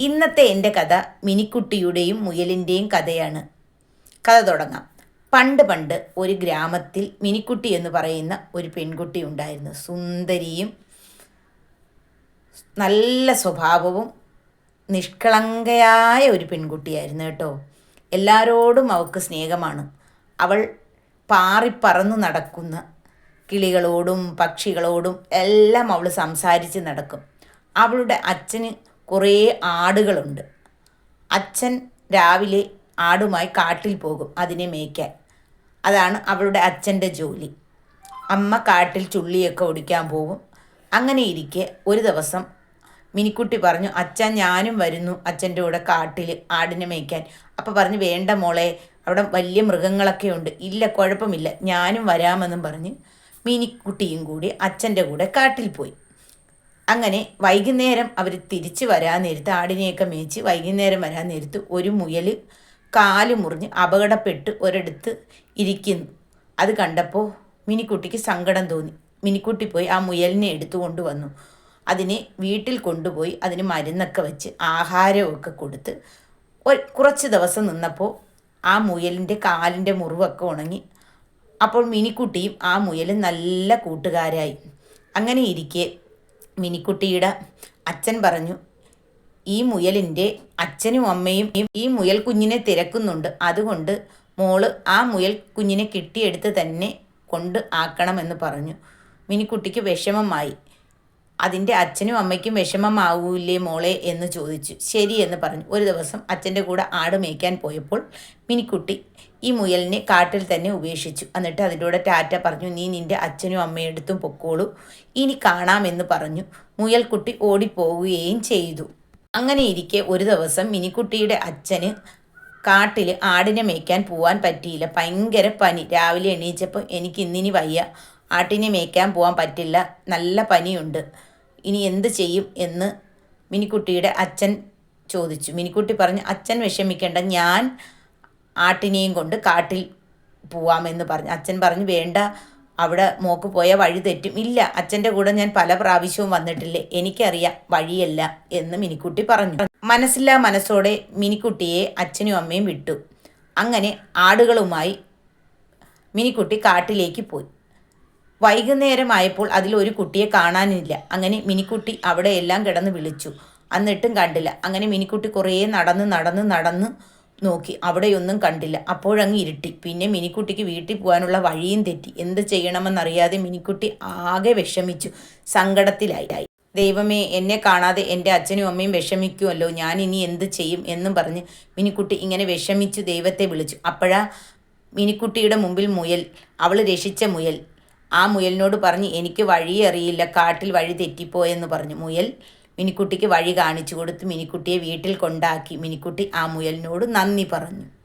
ഇന്നത്തെ എന്റെ കഥ മിനിക്കുട്ടിയുടെയും മുയലിന്റെയും കഥയാണ്. കഥ തുടങ്ങാം. പണ്ട് പണ്ട് ഒരു ഗ്രാമത്തിൽ മിനിക്കുട്ടി എന്ന് പറയുന്ന ഒരു പെൺകുട്ടി ഉണ്ടായിരുന്നു. സുന്ദരിയും നല്ല സ്വഭാവവും നിഷ്കളങ്കയായ ഒരു പെൺകുട്ടിയായിരുന്നു കേട്ടോ. എല്ലാവരോടും അവൾക്ക് സ്നേഹമാണ്. അവൾ പാറിപ്പറന്നു നടക്കുന്ന കിളികളോടും പക്ഷികളോടും എല്ലാം അവൾ സംസാരിച്ച് നടക്കും. അവളുടെ അച്ഛന് കുറേ ആടുകളുണ്ട്. അച്ഛൻ രാവിലെ ആടുമായി കാട്ടിൽ പോകും അതിനെ മേയ്ക്കാൻ. അതാണ് അവളുടെ അച്ഛന്റെ ജോലി. അമ്മ കാട്ടിൽ ചുള്ളിയൊക്കെ ഒടിക്കാൻ പോകും അങ്ങനെ ഇരിക്കെ ഒരു ദിവസം മിനിക്കുട്ടി പറഞ്ഞു അച്ഛൻ ഞാനും വരുന്നു അച്ഛന്റെ കൂടെ കാട്ടിൽ ആടിനെ മേയ്ക്കാൻ. അപ്പോൾ പറഞ്ഞു വേണ്ട മോളെ അവിടെ വലിയ മൃഗങ്ങളൊക്കെ ഉണ്ട്. ഇല്ല കുഴപ്പമില്ല. ഞാനും വരാമെന്നും പറഞ്ഞ് മിനിക്കുട്ടിയും കൂടി അച്ഛന്റെ കൂടെ കാട്ടിൽ പോയി. അങ്ങനെ വൈകുന്നേരം അവർ തിരിച്ച് വരാൻ നേരത്ത് ആടിനെയൊക്കെ മേച്ച് വൈകുന്നേരം വരാൻ നേരത്ത് ഒരു മുയൽ കാൽ മുറിഞ്ഞ് അപകടപ്പെട്ട് ഒരിടത്ത് ഇരിക്കുന്നു. അത് കണ്ടപ്പോൾ മിനിക്കുട്ടിക്ക് സങ്കടം തോന്നി. മിനിക്കുട്ടി പോയി ആ മുയലിനെ എടുത്തുകൊണ്ട് വന്നു. അതിനെ വീട്ടിൽ കൊണ്ടുപോയി അതിന് മരുന്നൊക്കെ വെച്ച് ആഹാരമൊക്കെ കൊടുത്ത് കുറച്ച് ദിവസം നിന്നപ്പോൾ ആ മുയലിന്റെ കാലിന്റെ മുറിവൊക്കെ ഉണങ്ങി. അപ്പോൾ മിനിക്കുട്ടിയും ആ മുയലും നല്ല കൂട്ടുകാരായി. അങ്ങനെ ഇരിക്കെ മിനിക്കുട്ടിയുടെ അച്ഛൻ പറഞ്ഞു ഈ മുയലിന്റെ അച്ഛനും അമ്മയും ഈ മുയൽ കുഞ്ഞിനെ തിരക്കുന്നുണ്ട്. അതുകൊണ്ട് മോൾ ആ മുയൽ കുഞ്ഞിനെ കിട്ടിയെടുത്ത് തന്നെ കൊണ്ട് ആക്കണമെന്ന് പറഞ്ഞു. മിനിക്കുട്ടിക്ക് വിഷമമായി. അതിന്റെ അച്ഛനും അമ്മയ്ക്കും വിഷമമാവൂലേ മോളെ എന്ന് ചോദിച്ചു. ശരി എന്ന് പറഞ്ഞു. ഒരു ദിവസം അച്ഛന്റെ കൂടെ ആട് മേയ്ക്കാൻ പോയപ്പോൾ മിനിക്കുട്ടി ഈ മുയലിനെ കാട്ടിൽ തന്നെ ഉപേക്ഷിച്ചു. എന്നിട്ട് അതിന്റെ കൂടെ ടാറ്റ പറഞ്ഞു നീ നിന്റെ അച്ഛനും അമ്മയെടുത്തും പൊക്കോളൂ. ഇനി കാണാമെന്ന് പറഞ്ഞു. മുയൽക്കുട്ടി ഓടിപ്പോവുകയും ചെയ്തു. അങ്ങനെ ഇരിക്കെ ഒരു ദിവസം മിനിക്കുട്ടിയുടെ അച്ഛന് കാട്ടിൽ ആടിനെ മേയ്ക്കാൻ പോവാൻ പറ്റിയില്ല. ഭയങ്കര പനി. രാവിലെ എണീച്ചപ്പോൾ എനിക്ക് ഇന്നിനി വയ്യ. ആട്ടിനെ മേയ്ക്കാൻ പോകാൻ പറ്റില്ല. നല്ല പനിയുണ്ട്. ഇനി എന്ത് ചെയ്യും എന്ന് മിനിക്കുട്ടിയുടെ അച്ഛൻ ചോദിച്ചു. മിനിക്കുട്ടി പറഞ്ഞു അച്ഛൻ വിഷമിക്കേണ്ട ഞാൻ ആട്ടിനെയും കൊണ്ട് കാട്ടിൽ പോവാമെന്ന് പറഞ്ഞു. അച്ഛൻ പറഞ്ഞു വേണ്ട അവിടെ മോക്ക് പോയ വഴി തെറ്റും. ഇല്ല അച്ഛന്റെ കൂടെ ഞാൻ പല പ്രാവശ്യവും വന്നിട്ടില്ലേ എനിക്കറിയാം വഴിയല്ല എന്ന് മിനിക്കുട്ടി പറഞ്ഞു. മനസ്സില്ലാ മനസ്സോടെ മിനിക്കുട്ടിയെ അച്ഛനും അമ്മയും വിട്ടു. അങ്ങനെ ആടുകളുമായി മിനിക്കുട്ടി കാട്ടിലേക്ക് പോയി. വൈകുന്നേരമായപ്പോൾ അതിൽ ഒരു കുട്ടിയെ കാണാനില്ല. അങ്ങനെ മിനിക്കുട്ടി അവിടെ എല്ലാം കിടന്ന് വിളിച്ചു. എന്നിട്ടും കണ്ടില്ല. അങ്ങനെ മിനിക്കുട്ടി കുറേ നടന്ന് നടന്ന് നടന്ന് നോക്കി. അവിടെയൊന്നും കണ്ടില്ല. അപ്പോഴങ്ങ് ഇരുട്ടി. പിന്നെ മിനിക്കുട്ടിക്ക് വീട്ടിൽ പോകാനുള്ള വഴിയും തെറ്റി. എന്ത് ചെയ്യണമെന്നറിയാതെ മിനിക്കുട്ടി ആകെ വിഷമിച്ചു. സങ്കടത്തിലായി. ദൈവമേ എന്നെ കാണാതെ എന്റെ അച്ഛനും അമ്മയും വിഷമിക്കുമല്ലോ ഞാൻ ഇനി എന്ത് ചെയ്യും എന്നും പറഞ്ഞ് മിനിക്കുട്ടി ഇങ്ങനെ വിഷമിച്ചു ദൈവത്തെ വിളിച്ചു. അപ്പോഴാ മിനിക്കുട്ടിയുടെ മുമ്പിൽ മുയൽ. അവൾ രക്ഷിച്ച മുയൽ. ആ മുയലിനോട് പറഞ്ഞ് എനിക്ക് വഴി അറിയില്ല കാട്ടിൽ വഴി തെറ്റിപ്പോയെന്ന് പറഞ്ഞു. മുയൽ മിനിക്കുട്ടിക്ക് വഴി കാണിച്ചു കൊടുത്ത് മിനിക്കുട്ടിയെ വീട്ടിൽ കൊണ്ടാക്കി. മിനിക്കുട്ടി ആ മുയലിനോട് നന്ദി പറഞ്ഞു.